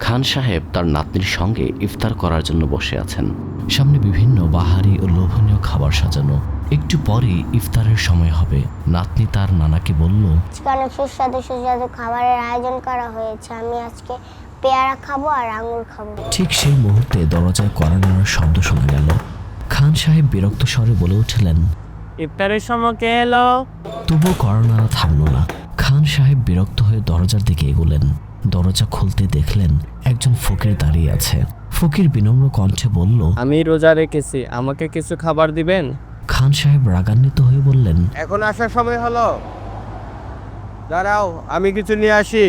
খান সাহেব তার নাতনির সঙ্গে ইফতার করার জন্য বসে আছেন। সামনে বিভিন্ন বাহারি ও লোভনীয় খাবার সাজানো। একটু পরেই ইফতারের সময় হবে। নাতনি তার নানাকে বলল আজকে অনেক সুস্বাদু সুস্বাদু খাবারের আয়োজন করা হয়েছে। আমি আজকে পেয়ারা খাব আর আঙুর খাব। ঠিক সেই মুহূর্তে দরজায় কড়া নাড়ার শব্দ শোনা গেল। খান সাহেব বিরক্ত স্বরে বলে উঠলেন ইফতারের সময় কে এলো? তবুও কড়া নাড়া থামল না। খান সাহেব বিরক্ত হয়ে দরজার দিকে এগোলেন। দরজা খুলতে দেখলেন একজন ফকির দাঁড়িয়ে আছে। ফকির বিনম্র কণ্ঠে বলল আমি রোজা রেখেছি আমাকে কিছু খাবার দিবেন? খান সাহেব রাগান্বিত হয়ে বললেন এখন আসার সময় হলো। দাঁড়াও আমি কিছু নিয়ে আসি।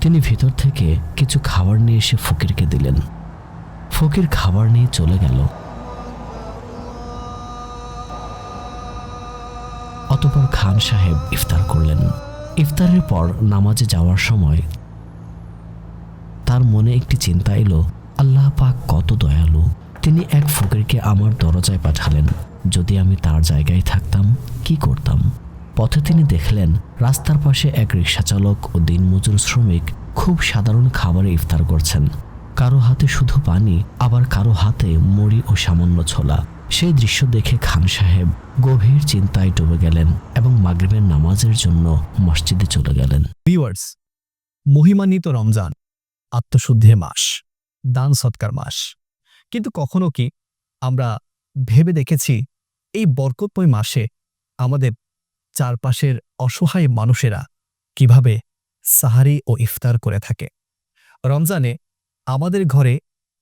তিনি ভিতর থেকে কিছু খাবার নিয়ে এসে ফকিরকে দিলেন। ফকির খাবার নিয়ে চলে গেল। অতপর খান সাহেব ইফতার করলেন। ইফতারের পর নামাজে যাওয়ার সময় তার মনে একটি চিন্তা এলো, আল্লাহ পাক কত দয়ালু। তিনি এক ফকিরকে আমার দরজায় পাঠালেন। যদি আমি তার জায়গায় থাকতাম, কি করতাম? পথে তিনি দেখলেন, রাস্তার পাশে এক রিক্সা চালক ও দিনমজুর শ্রমিক খুব সাধারণ খাবারে ইফতার করছেন। কারও হাতে শুধু পানি, আবার কারও হাতে মুড়ি ও সামান্য ছোলা। সেই দৃশ্য দেখে খান সাহেব গভীর চিন্তায় ডুবে গেলেন এবং মাগরিবের নামাজের জন্য মসজিদে চলে গেলেন। ভিউয়ার্স মহিমান্বিত রমজান আত্মশুদ্ধির মাস, দান সৎকার মাস। কিন্তু কখনো কি আমরা ভেবে দেখেছি এই বরকতময় মাসে আমাদের চারপাশের অসহায় মানুষেরা কীভাবে সাহারি ও ইফতার করে থাকে? রমজানে আমাদের ঘরে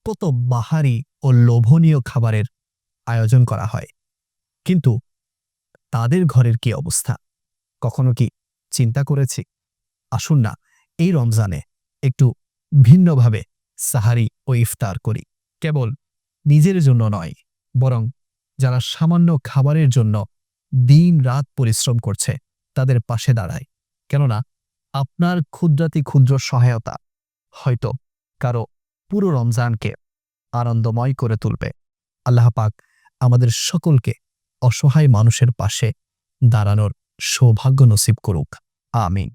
কত বাহারি ও লোভনীয় খাবারের আয়োজন করা হয়। কিন্তু তাদের ঘরের কি অবস্থা? কখনো কি চিন্তা করেছি? আসুন না, এই রমজানে একটু ভিন্নভাবে সাহারি ও ইফতার করি। কেবল নিজের জন্য নয়, বরং যারা সামান্য খাবারের জন্য দিন রাত পরিশ্রম করছে, তাদের পাশে দাঁড়ায়। কেননা আপনার ক্ষুদ্রাতি ক্ষুদ্র সহায়তা হয়তো কারও পুরো রমজানকে আনন্দময় করে তুলবে। আল্লাহ পাক আমাদের সকলকে অসহায় মানুষের পাশে দাঁড়ানোর সৌভাগ্য নসিব করুক। আমিন।